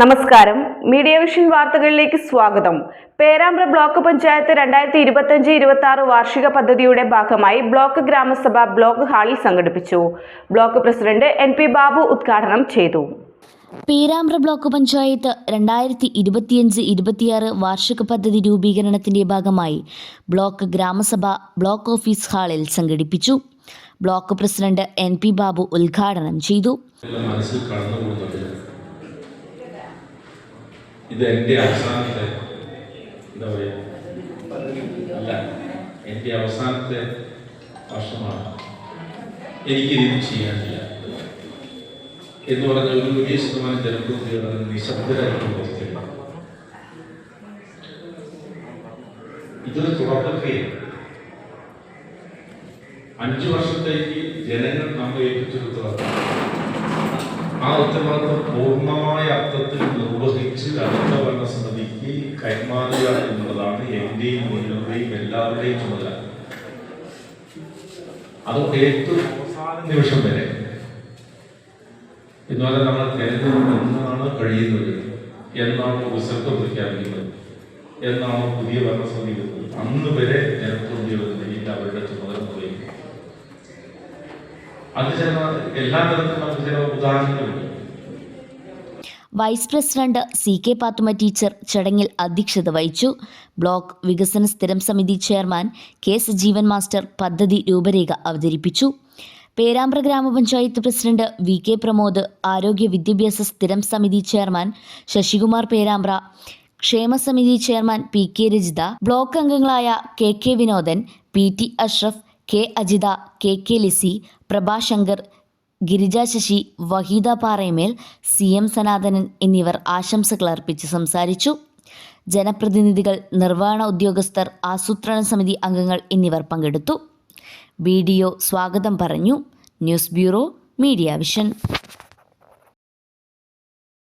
നമസ്കാരം. Media vision വാർത്തകളിലേക്ക് സ്വാഗതം. പേരാമ്പ്ര ബ്ലോക്ക് പഞ്ചായത്ത് രണ്ടായിരത്തി ഇരുപത്തഞ്ച് ഇരുപത്തി ആറ് വാർഷിക പദ്ധതിയുടെ ഭാഗമായി ബ്ലോക്ക് ഗ്രാമസഭ ബ്ലോക്ക് ഹാളിൽ സംഘടിപ്പിച്ചു. Block president N P Babu ഉദ്ഘാടനം ചെയ്തു. പേരാമ്പ്ര ബ്ലോക്ക് പഞ്ചായത്ത് രണ്ടായിരത്തി ഇരുപത്തിയഞ്ച് ഇരുപത്തിയാറ് വാർഷിക പദ്ധതി രൂപീകരണത്തിന്റെ ഭാഗമായി ബ്ലോക്ക് ഗ്രാമസഭ ബ്ലോക്ക് ഓഫീസ് ഹാളിൽ സംഘടിപ്പിച്ചു. Block president N P Babu ഉദ്ഘാടനം ചെയ്തു. മനസ്സിൽ ഇത് എന്റെ അവസാനത്തെ എന്താ പറയുക അല്ല എന്റെ അവസാനത്തെ വർഷമാണ്. എനിക്കിതിന് ചെയ്യാനില്ല. എന്ന് പറഞ്ഞ ഒരു വലിയ ശതമാനം ജനപ്രതിനിധികൾ അതിന് നിശബ്ദരായിട്ടുള്ള അവസ്ഥയാണ് ഇതൊരു തുടക്കത്തെയാണ് അഞ്ചു വർഷത്തേക്ക് ജനങ്ങൾ നമ്മൾ ഏൽപ്പിച്ചെടുത്തതാണ്. ആ ഉത്തരവാദിത്വം പൂർണമായ അർത്ഥത്തിൽ ഭരണസമിതിക്ക് കൈമാറുക എന്നുള്ളതാണ് എന്റെയും നിങ്ങളുടെയും എല്ലാവരുടെയും ചുമതല. അത് ഏറ്റവും അവസാന നിമിഷം വരെ. എന്നാലും നമ്മൾ കരുതുന്നത് എന്നാണ് കഴിയുന്നത് എന്നാണ് റിസൾട്ട് പ്രഖ്യാപിക്കുന്നത് എന്നാണ് പുതിയ ഭരണസമിതി അന്ന് വരെ ജനപ്രതിനിധികൾ അവരുടെ ചുമതല നിർവഹിക്കും അത് ചില എല്ലാ തരത്തിലും നമുക്ക് ചില ഉദാഹരണങ്ങളുണ്ട്. Vice president C K Pathuma teacher ചടങ്ങിൽ അധ്യക്ഷത വഹിച്ചു. ബ്ലോക്ക് വികസന സ്ഥിരം സമിതി ചെയർമാൻ കെ സജീവൻ മാസ്റ്റർ പദ്ധതി രൂപരേഖ അവതരിപ്പിച്ചു. പേരാമ്പ്ര ഗ്രാമപഞ്ചായത്ത് പ്രസിഡന്റ് വി കെ പ്രമോദ് ആരോഗ്യ വിദ്യാഭ്യാസ സ്ഥിരം സമിതി chairman Sasikumar Perambra ക്ഷേമസമിതി chairman P K Rajitha block അംഗങ്ങളായ K K Vinodan P T Ashraf K Ajitha K K Lissy Prabhashankar Girija Sasi Waheeda Parayamel C M Sanathanan എന്നിവർ ആശംസകൾ അർപ്പിച്ച് സംസാരിച്ചു. ജനപ്രതിനിധികൾ നിർവഹണ ഉദ്യോഗസ്ഥർ ആസൂത്രണ സമിതി അംഗങ്ങൾ എന്നിവർ പങ്കെടുത്തു. ബി സ്വാഗതം പറഞ്ഞു. News bureau media vision.